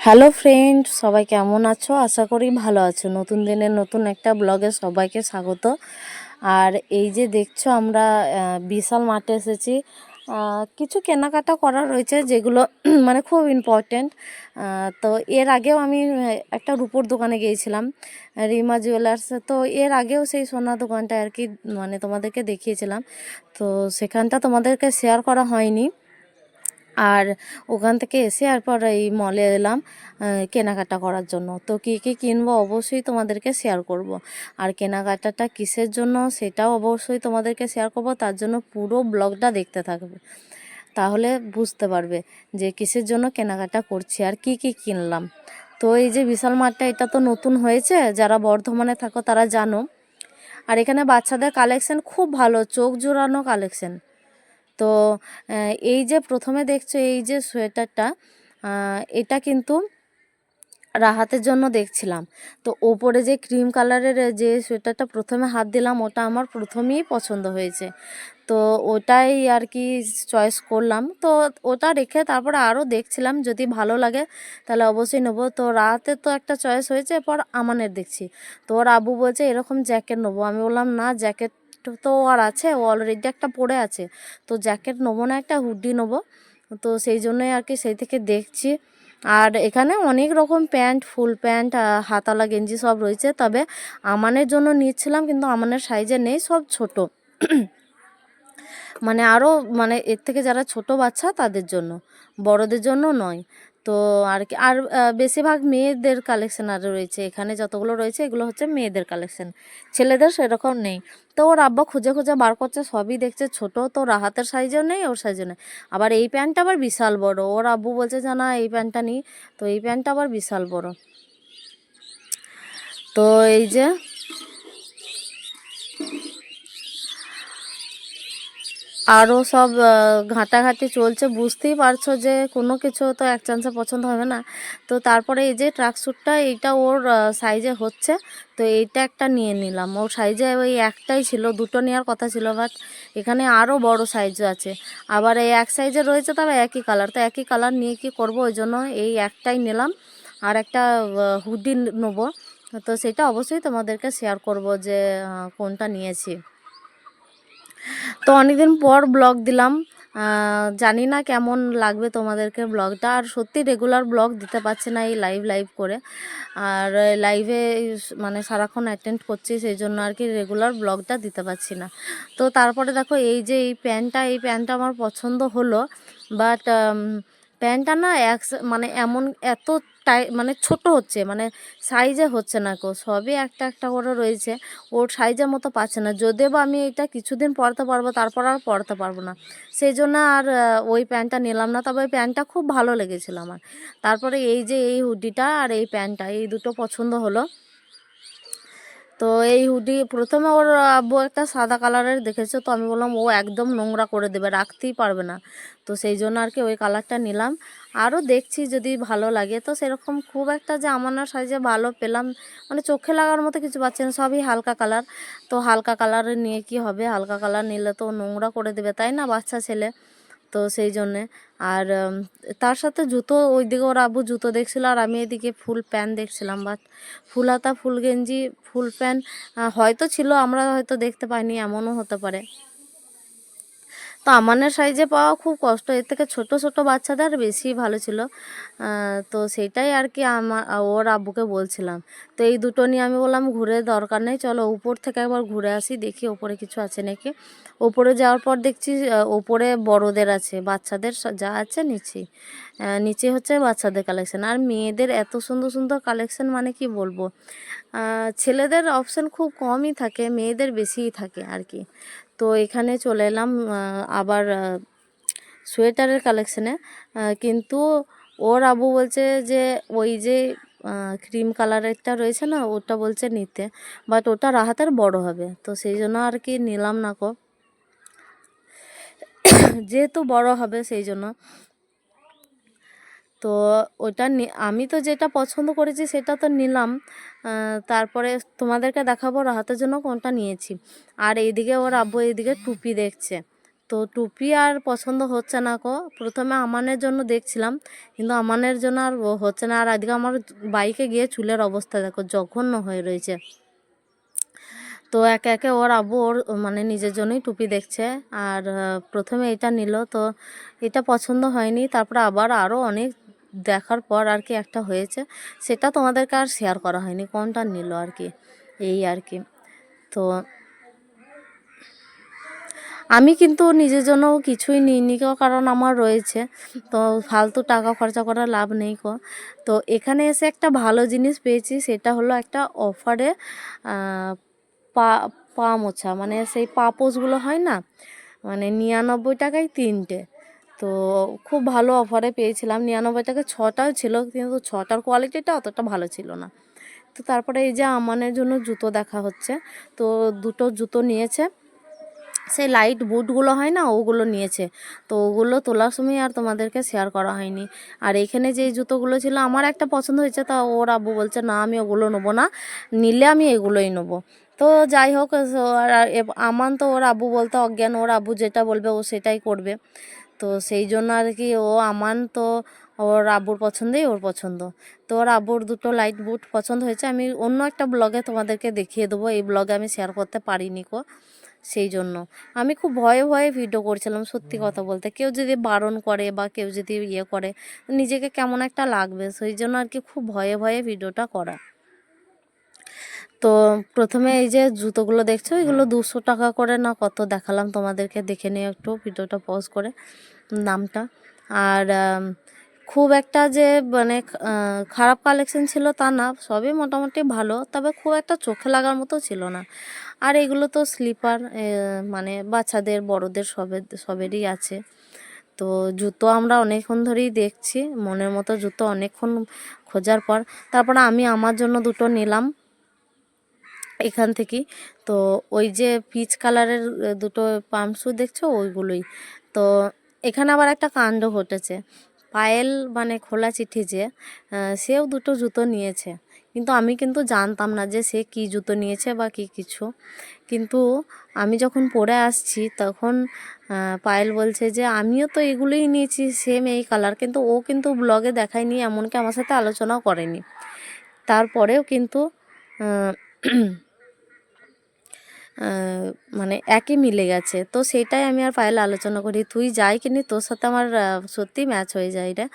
Hello friend, সবাই কেমন আছো? আশা করি ভালো আছো। নতুন দিনের নতুন একটা ব্লগে সবাইকে স্বাগত। আর এই যে দেখছ আমরা বিশাল মাঠে এসেছি। কিছু কেনাকাটা করা রয়েছে যেগুলো মানে খুব ইম্পর্টেন্ট তো এর আগেও আমি একটা রূপোর দোকানে গিয়েছিলাম, রিমা জুয়েলার্স। তো এর আগেও সেই সোনা দোকানটা আর কি মানে তোমাদেরকে দেখিয়েছিলাম। তো সেখানটা তোমাদেরকে শেয়ার করা হয়নি। আর ওখান থেকে এসে এরপর এই মলে এলাম কেনাকাটা করার জন্য। তো কী কী কিনবো অবশ্যই তোমাদেরকে শেয়ার করব। আর কেনাকাটাটা কিসের জন্য সেটাও অবশ্যই তোমাদেরকে শেয়ার করব, তার জন্য পুরো ব্লগটা দেখতে থাকবে। তাহলে বুঝতে পারবে যে কিসের জন্য কেনাকাটা করছি আর কি কি কিনলাম। তো এই যে বিশাল মাঠটা, এটা তো নতুন হয়েছে, যারা বর্ধমানে থাকো তারা জানো। আর এখানে বাচ্চাদের কালেকশন খুব ভালো, চোখ জোড়ানো কালেকশন তো এই যে প্রথমে দেখছ এই যে সোয়েটারটা এটা কিন্তু রাহাতের জন্য দেখছিলাম। তো ওপরে যে ক্রিম কালারের যে সোয়েটারটা প্রথমে হাত দিলাম, ওটা আমার প্রথমেই পছন্দ হয়েছে। তো ওটাই আর কি চয়েস করলাম। তো ওটা রেখে তারপরে আরও দেখছিলাম, যদি ভালো লাগে তাহলে অবশ্যই নেব। তো রাতে তো একটা চয়েস হয়েছে, এরপর আমানের দেখছি। তো ওর আবু বলছে এরকম জ্যাকেট নেব। আমি বললাম, না, জ্যাকেট তো আর আছে, ও অলরেডি একটা পরে আছে। তো জ্যাকেট নেব না, একটা হুডি নেব। তো সেই জন্যই আর কি সেই থেকে দেখছি। আর এখানে অনেক রকম প্যান্ট, ফুল প্যান্ট হাতালা গেঞ্জি সব রয়েছে। তবে আমানের জন্য নিচ্ছিলাম, কিন্তু আমানের সাইজে নেই, সব ছোট। মানে আরও মানে এর থেকে যারা ছোট বাচ্চা, তাদের জন্য। বড়দের জন্য নয়। তো আর কি, আর বেশিরভাগ মেয়েদের কালেকশন আর রয়েছে। এখানে যতগুলো রয়েছে, এগুলো হচ্ছে মেয়েদের কালেকশন ছেলেদের সেরকম নেই। তো ওর আব্বা খুঁজে খুঁজে বার করছে, সবই দেখছে ছোট, তো রাহাতের সাইজও নেই, ওর সাইজেও নেই। আবার এই প্যান্টটা আবার বিশাল বড়। ওর আব্বু বলছে, যে না, এই প্যান্টটা নিই তো এই প্যান্টটা আবার বিশাল বড়। তো এই যে আরও সব ঘাঁটাঘাঁটি চলছে, বুঝতেই পারছ যে কোনো কিছু তো এক চান্সে পছন্দ হবে না। তো তারপরে এই যে ট্রাক স্যুটটা এইটা ওর সাইজে হচ্ছে, তো এইটা একটা নিয়ে নিলাম। ওর সাইজে ওই একটাই ছিল, দুটো নেওয়ার কথা ছিল বাট এখানে আরও বড় সাইজ আছে। আবার এই এক সাইজে রয়েছে তবে একই কালার তো একই কালার নিয়ে কি করব, ওই জন্য এই একটাই নিলাম। আর একটা হুডি নেব। তো সেটা অবশ্যই তোমাদেরকে শেয়ার করব যে কোনটা নিয়েছি। তো অনেকদিন পর ব্লগ দিলাম। জানি না কেমন লাগবে তোমাদেরকে ব্লগটা। আর সত্যি রেগুলার ব্লগ দিতে পারছি না এই লাইভ লাইভ করে। আর লাইভে মানে সারাক্ষণ অ্যাটেন্ড করছি, সেই জন্য আর কি রেগুলার ব্লগটা দিতে পারছি না। তো তারপরে দেখো এই যে এই প্যান্টটা এই প্যান্টটা আমার পছন্দ হলো। বাট প্যান্টটা না এক মানে এমন এত টাই মানে ছোট হচ্ছে মানে সাইজে হচ্ছে না কো সবই একটা একটা করে রয়েছে। ওর সাইজের মতো পাচ্ছে না। যদিও বা আমি এটা কিছুদিন পরতে পারব, তারপর আর পরতে পারব না। সেই জন্য আর ওই প্যান্টটা নিলাম না। তবে ওই প্যান্টটা খুব ভালো লেগেছিলো আমার। তারপরে এই যে এই হুডিটা আর এই প্যান্টটা, এই দুটো পছন্দ হলো। তো এই হুডি, প্রথমে ওর আব্বু একটা সাদা কালারের দেখেছে, তো আমি বললাম, ও একদম নোংরা করে দেবে, রাখতেই পারবে না। তো সেই জন্য আর কি ওই কালারটা নিলাম। আরও দেখছি যদি ভালো লাগে, তো সেরকম খুব একটা যে আমার সাইজে ভালো পেলাম মানে চোখে লাগার মতো কিছু পাচ্ছি না, সবই হালকা কালার। তো হালকা কালারের নিয়ে কি হবে? হালকা কালার নিলে তো নোংরা করে দেবে, তাই না, বাচ্চা ছেলে? তো সেই জন্যে। আর তার সাথে জুতো, ওইদিকে ওর আব্বু জুতো দেখছিল, আর আমি এদিকে ফুল প্যান্ট দেখছিলাম, বাট ফুল হাতা ফুল গেঞ্জি ফুল প্যান্ট হয়তো ছিল আমরা হয়তো দেখতে পাইনি এমনও হতে পারে। তো আমানের সাইজে পাওয়া খুব কষ্ট। এর থেকে ছোট ছোট বাচ্চাদের বেশি ভালো ছিল। তো সেটাই আর কি আমার ওর আব্বুকে বলছিলাম। তো এই দুটো নিয়ে আমি বললাম ঘুরে দরকার নেই চলো উপর থেকে একবার ঘুরে আসি দেখি ওপরে কিছু আছে নাকি। ওপরে যাওয়ার পর দেখছি ওপরে বড়দের আছে বাচ্চাদের যা আছে আহ, নিচে হচ্ছে বাচ্চাদের কালেকশন আর মেয়েদের এত সুন্দর সুন্দর কালেকশন মানে কি বলব? ছেলেদের অপশন খুব কমই থাকে মেয়েদের বেশিই থাকে আর কি। তো এখানে চলে এলাম আবার সোয়েটারের কালেকশানে কিন্তু ওর আবু বলছে যে, ওই যে ক্রিম কালারেরটা রয়েছে না, ওটা বলছে নিতে। বাট ওটা রাহাতের বড় হবে, তো সেই জন্য আর কি নিলাম না কো যেহেতু বড় হবে সেই জন্য। তো ওটা আমি তো যেটা পছন্দ করেছি সেটা তো নিলাম। তারপরে তোমাদেরকে দেখাবো রাহাতের জন্য কোনটা নিয়েছি। আর এইদিকে ওর আব্বু এইদিকে টুপি দেখছে। তো টুপি আর পছন্দ হচ্ছে না কো। প্রথমে আমানের জন্য দেখছিলাম, কিন্তু আমানের জন্য আর হচ্ছে না। আর এদিকে আমার বাইকে গিয়ে চুলের অবস্থা দেখো, জঘন্য হয়ে রয়েছে। তো একে একে ওর আব্বু ওর মানে নিজের জন্যই টুপি দেখছে। আর প্রথমে এটা নিল। তো এটা পছন্দ হয়নি। তারপরে আবার আরও অনেক দেখার পর আর কি একটা হয়েছে, সেটা তোমাদেরকে আর শেয়ার করা হয়নি, কোনটা নিল আর কি, এই আর কি। তো আমি কিন্তু নিজের জন্য কিছুই নিইনি কো কারণ আমার রয়েছে, তো ফালতু টাকা খরচা করার লাভ নেই কো তো এখানে এসে একটা ভালো জিনিস পেয়েছি, সেটা হলো একটা অফারে পা পা মোছা মানে সেই পাপোশগুলো হয় না মানে নিরানব্বই টাকায় তিনটে তো খুব ভালো অফারে পেয়েছিলাম। নিরানব্বই টাকায় ছটাও ছিল, কিন্তু ছটার কোয়ালিটিটা অতটা ভালো ছিল না। তো তারপরে এই যে আমানের জন্য জুতো দেখা হচ্ছে, তো দুটো জুতো নিয়েছে। সেই লাইট বুটগুলো হয় না, ওগুলো নিয়েছে। তো ওগুলো তোলার সময় আর তোমাদেরকে শেয়ার করা হয়নি। আর এখানে যে জুতোগুলো ছিল, আমার একটা পছন্দ হয়েছে, তা ওর আব্বু বলছে, না, আমি ওগুলো নেব না, নিলে আমি এগুলোই নেব। তো যাই হোক আমান তো ওর আব্বু বলতে অজ্ঞান, ওর আব্বু যেটা বলবে ও সেটাই করবে। তো সেই জন্য আর কি ও আমান তো ওর আব্বুর পছন্দেই ওর পছন্দ। তো ওর আব্বুর দুটো লাইট বুট পছন্দ হয়েছে। আমি অন্য একটা ব্লগে তোমাদেরকে দেখিয়ে দেবো। এই ব্লগে আমি শেয়ার করতে পারিনি কো। সেই জন্য। আমি খুব ভয়ে ভয়ে ভিডিও করছিলাম সত্যি কথা বলতে। কেউ যদি বারণ করে বা কেউ যদি ইয়ে করে নিজেকে কেমন একটা লাগবে। সেই জন্য আর কি খুব ভয়ে ভয়ে ভিডিওটা করা। তো প্রথমে এই যে জুতোগুলো দেখছ এগুলো দুশো টাকা করে না কত দেখালাম তোমাদেরকে। দেখে নিও একটু ভিডিওটা পজ করে। দামটা আর খুব একটা যে মানে খারাপ কালেকশন ছিল তা না, সবই মোটামুটি ভালো, তবে খুব একটা চোখে লাগার মতো ছিল না। আর এগুলো তো স্লিপার মানে বাচ্চাদের, বড়দের সবের সবেরই আছে। তো জুতো আমরা অনেকক্ষণ ধরেই দেখছি, মনের মতো জুতো অনেকক্ষণ খোঁজার পর। তারপরে আমি আমার জন্য দুটো নিলাম এখান থেকেই তো ওই যে পিচ কালারের দুটো পাম্প শু দেখছ? ওইগুলোই। তো এখানে আবার একটা কাণ্ড ঘটেছে। পায়েল মানে খোলা চিঠি যে সেও দুটো জুতো নিয়েছে। কিন্তু আমি কিন্তু জানতাম না যে সে কি জুতো নিয়েছে বা কি কিছু। কিন্তু আমি যখন পরে আসছি তখন পায়েল বলছে যে, আমিও তো এগুলোই নিয়েছি সেম এই কালার কিন্তু ও কিন্তু ব্লগে দেখায়নি, এমনকি আমার সাথে আলোচনাও করেনি। তারপরেও কিন্তু মানে একই মিলে গেছে। তো সেটাই আমি আর পায়েল আলোচনা করি। তুই যাই কিনি, তোর সাথে আমার সত্যি ম্যাচ হয়ে যায় এটা।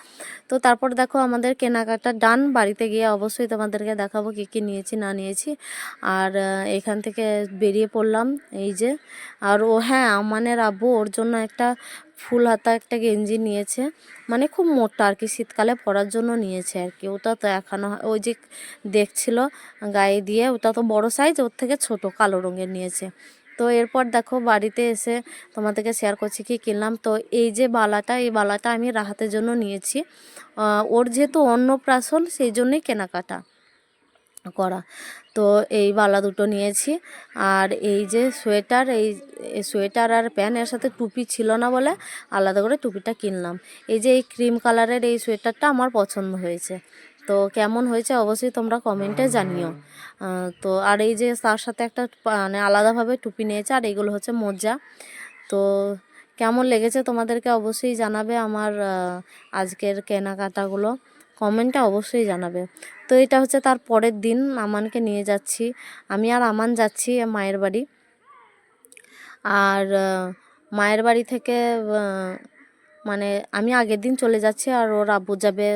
তো তারপর দেখো আমাদের কেনাকাটা ডান বাড়িতে গিয়ে অবশ্যই তোমাদেরকে দেখাবো কী কী নিয়েছি, না নিয়েছি। আর এখান থেকে বেরিয়ে পড়লাম। এই যে, আর ও হ্যাঁ আমানের আব্বু ওর জন্য একটা ফুল হাতা একটা গেঞ্জি নিয়েছে। মানে খুব মোটা আর কি, শীতকালে পরার জন্য নিয়েছে আর কি। ওটা তো এখনও ওই যে দেখছিল গায়ে দিয়ে, ওটা তো বড় সাইজ ওর থেকে ছোট, কালো রঙের নিয়েছে। তো এরপর দেখো বাড়িতে এসে তোমাদেরকে শেয়ার করছি কি কিনলাম। তো এই যে বালাটা, এই বালাটা আমি রাহাতের জন্য নিয়েছি। ওর যেহেতু অন্নপ্রাশন, সেই জন্যই কেনাকাটা। করা। তো এই বালা দুটো নিয়েছি। আর এই যে সোয়েটার, এই সোয়েটার আর প্যান্ট এর সাথে টুপি ছিল না বলে আলাদা করে টুপিটা কিনলাম। এই যে এই ক্রিম কালারের এই সোয়েটারটা আমার পছন্দ হয়েছে। তো কেমন হয়েছে অবশ্যই তোমরা কমেন্টে জানিও। তো আর এই যে তার সাথে একটা মানে আলাদাভাবে টুপি নিয়েছে আর এইগুলো হচ্ছে মোজা। তো কেমন লেগেছে তোমাদেরকে অবশ্যই জানাবে আমার আজকের কেনাকাটাগুলো। কমেন্টে অবশ্যই জানাবে। তো এটা হচ্ছে তার পরের দিন আমানকে নিয়ে যাচ্ছি। আমি আর আমান যাচ্ছি মায়ের বাড়ি। আর মায়ের বাড়ি থেকে মানে আমি আগের দিন চলে যাচ্ছি আর ওর আব্বু যাবে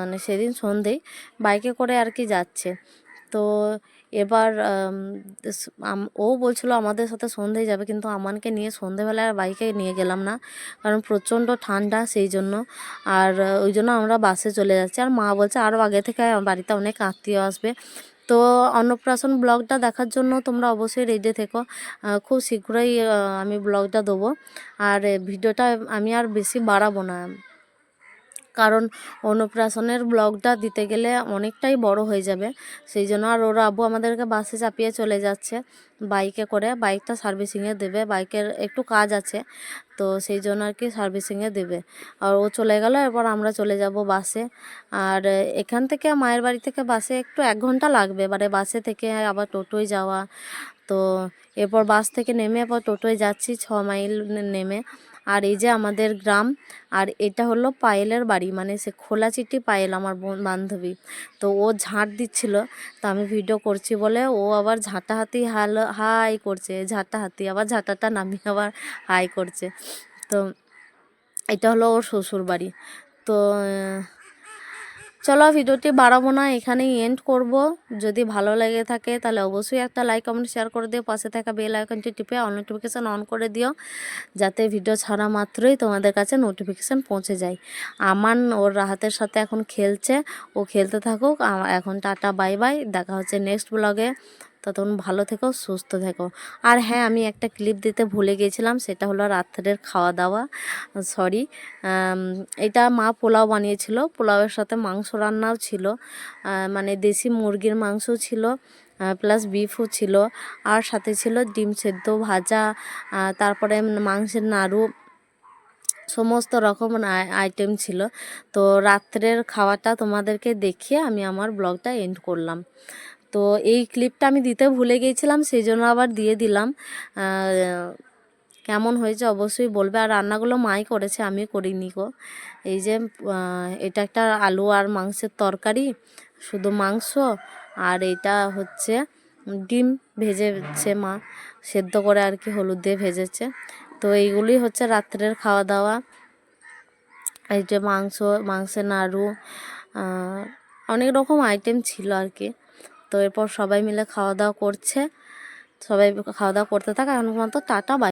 মানে সেদিন সন্ধেই বাইকে করে আর কি যাচ্ছে। তো এবার ও বলছিল আমাদের সাথে সন্ধেয় যাবে, কিন্তু আমানকে নিয়ে সন্ধেবেলায় আর বাইকে নিয়ে গেলাম না, কারণ প্রচণ্ড ঠান্ডা সেই জন্য। আর ওই জন্য আমরা বাসে চলে যাচ্ছি। আর মা বলছে আরও আগে থেকে বাড়িতে অনেক আত্মীয় আসবে। তো অন্নপ্রাশন ব্লগটা দেখার জন্য তোমরা অবশ্যই রেডি থেকো। খুব শীঘ্রই আমি ব্লগটা দেবো। আর ভিডিওটা আমি আর বেশি বাড়াবো না। কারণ অন্নপ্রাশনের ব্লগটা দিতে গেলে অনেকটাই বড় হয়ে যাবে। সেই জন্য আর ওরা আব্বু আমাদেরকে বাসে চাপিয়ে চলে যাচ্ছে, বাইকে করে। বাইকটা সার্ভিসিংয়ে দেবে, বাইকের একটু কাজ আছে, তো সেই জন্য আর কি সার্ভিসিংয়ে দেবে। আর ও চলে গেল, এরপর আমরা চলে যাব বাসে। আর এখান থেকে মায়ের বাড়ি থেকে বাসে একটু এক ঘণ্টা লাগবে, এবারে বাসে থেকে আবার টোটোয় যাওয়া। তো এরপর বাস থেকে নেমে এরপর টোটোয় যাচ্ছি, ছ মাইল নেমে। আর এই যে আমাদের গ্রাম, আর এটা হলো পায়েলের বাড়ি মানে সে খোলা চিঠি পায়েল আমার বোন- বান্ধবী। তো ও ঝাঁট দিচ্ছিল, তো আমি ভিডিও করছি বলে ও আবার ঝাঁটা হাতি হাল, হাই করছে ঝাঁটা হাতি আবার ঝাঁটাটা নামিয়ে আবার হাই করছে। তো এটা হলো ওর শ্বশুর বাড়ি তো চলো ভিডিওটি বাড়াবো না, এখানেই এন্ড করব। যদি ভালো লেগে থাকে তাহলে অবশ্যই একটা লাইক কমেন্ট শেয়ার করে দিও। পাশে থাকা বেল আইকনটি টিপে অন নোটিফিকেশান অন করে দিও, যাতে ভিডিও ছাড়া মাত্রই তোমাদের কাছে নোটিফিকেশান পৌঁছে যায়। আমান ওর হাতের সাথে এখন খেলছে, ও খেলতে থাকুক। এখন টাটা বাই বাই দেখা হচ্ছে নেক্সট ব্লগে ততক্ষণ ভালো থেকো, সুস্থ থেকো। আর হ্যাঁ আমি একটা ক্লিপ দিতে ভুলে গিয়েছিলাম, সেটা হলো রাত্রের খাওয়া দাওয়া সরি এটা মা পোলাও বানিয়েছিল। পোলাওয়ের সাথে মাংস রান্নাও ছিল। মানে দেশি মুরগির মাংস ছিল প্লাস বিফও ছিল। আর সাথে ছিল ডিম সেদ্ধ ভাজা তারপরে মাংসের নাড়ু। সমস্ত রকম আইটেম ছিল। তো রাত্রের খাওয়াটা তোমাদেরকে দেখিয়ে আমি আমার ব্লগটা এন্ড করলাম। তো এই ক্লিপটা আমি দিতে ভুলে গিয়েছিলাম সেই জন্য আবার দিয়ে দিলাম। কেমন হয়েছে অবশ্যই বলবে। আর রান্নাগুলো মাই করেছে আমি করিনি গো। এই যে এটা একটা আলু আর মাংসের তরকারি, শুধু মাংস। আর এটা হচ্ছে ডিম ভেজেছে মা, সেদ্ধ করে আর কি হলুদ দিয়ে ভেজেছে। তো এইগুলি হচ্ছে রাত্রের খাওয়া দাওয়া এই যে মাংস, মাংসের নাড়ু অনেক রকম আইটেম ছিল আর কি। তো এরপর সবাই মিলে খাওয়া দাওয়া করছে। সবাই খাওয়া দাওয়া করতে থাকে এখন পর্যন্ত টাটা বাই